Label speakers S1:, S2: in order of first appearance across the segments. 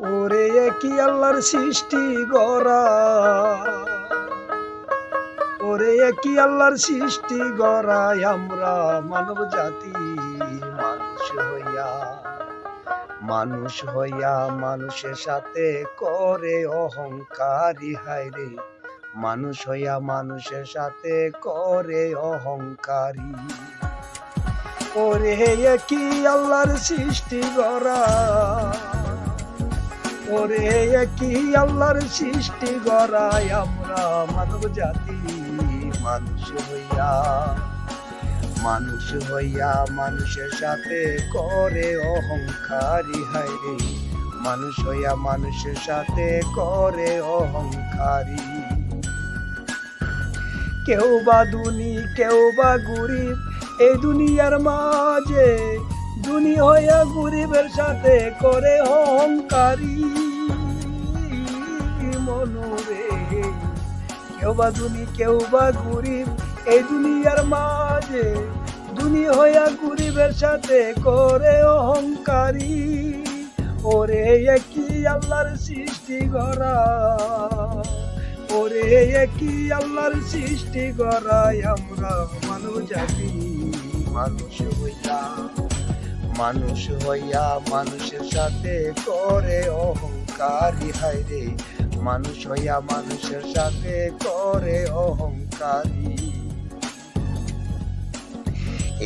S1: ওরে কি আল্লাহর সৃষ্টি গড়া। ওরে কি আল্লাহর সৃষ্টি গড়াই আমরা মানব জাতি মানুষ হইয়া মানুষ হইয়া মানুষের সাথে করে অহংকারী হায়রে মানুষ হইয়া মানুষের সাথে করে অহংকারী। ওরে কি আল্লাহর সৃষ্টি গড়া। ওরে কি আল্লাহর সৃষ্টি গড়াই আমরা মানব জাতি। মানুষ হইয়া মানুষ হইয়া মানুষের সাথে করে অহংকারী হায়রে মানুষ হইয়া মানুষের সাথে করে অহংকারী। কেউ বা দুনি কেউ বা গরিব, এই দুনিয়ার মাঝে দুনি হইয়া গরিবের সাথে করে অহংকারী। মনোরে কেউ বা দুনি কেউ বা গরিব, এই দুনিয়ার মাঝে দুনি হইয়া গরিবের সাথে করে অহংকারী। ওরে কি আল্লাহর সৃষ্টি গড়া? ওরে কি আল্লাহর সৃষ্টি গড়াই আমরা? মানব জাতি, মানুষ হইয়া মানুষ হইয়া মানুষের সাথে করে অহংকারী। হায়রে মানুষ হইয়া মানুষের সাথে করে অহংকারী।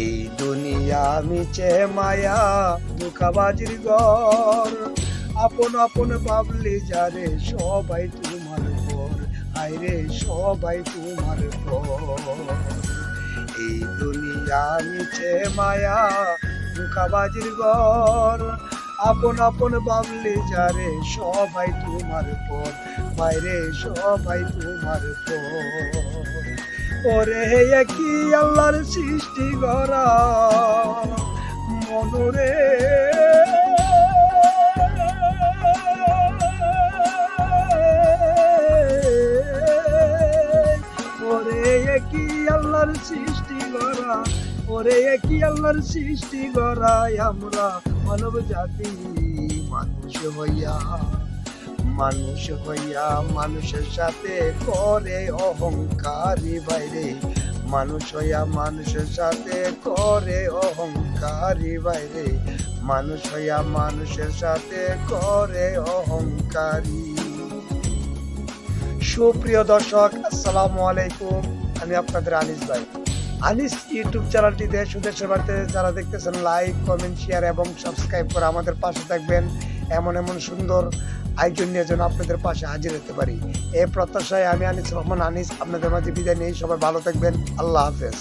S1: এই দুনিয়া মিছে মায়া দুঃখাবাজির ঘর আপন আপন বাবলি যারে সবাই তোমার ঘর আইরে সবাই তোমার ঘর এই দুনিয়া মিছে মায়া দুঃখাবাজির ঘর আপন আপন বাবলি যারে, সবাই তোমার পর। বাইরে সবাই তোমার পর। ওরে কি আল্লাহর সৃষ্টি গড়া মনরে। ওরে কি আল্লাহর সৃষ্টি গড়া ওরে কি আল্লাহর সৃষ্টি গড়াই আমরা। মানব জাতি মানুষ হইয়া মানুষ হইয়া মানুষের সাথে করে অহংকারী বাইরে। মানুষ হইয়া মানুষের সাথে করে অহংকারী বাইরে। মানুষ হইয়া মানুষের সাথে করে অহংকারী। সুপ্রিয় দর্শক, আসসালামু আলাইকুম। আমি আপনাদের আনিস ভাই। আনিস ইউটিউব চ্যানেলটি দেশ ও বাড়িতে যারা দেখতেছেন লাইক কমেন্ট শেয়ার এবং সাবস্ক্রাইব করে আমাদের পাশে থাকবেন। এমন এমন সুন্দর আয়োজন নিয়ে যেন আপনাদের পাশে হাজির হতে পারি। এ প্রত্যাশায় আমি আনিস রহমান, আনিস আপনাদের মাঝে বিদায় নিয়ে সবাই ভালো থাকবেন। আল্লাহ হাফেজ।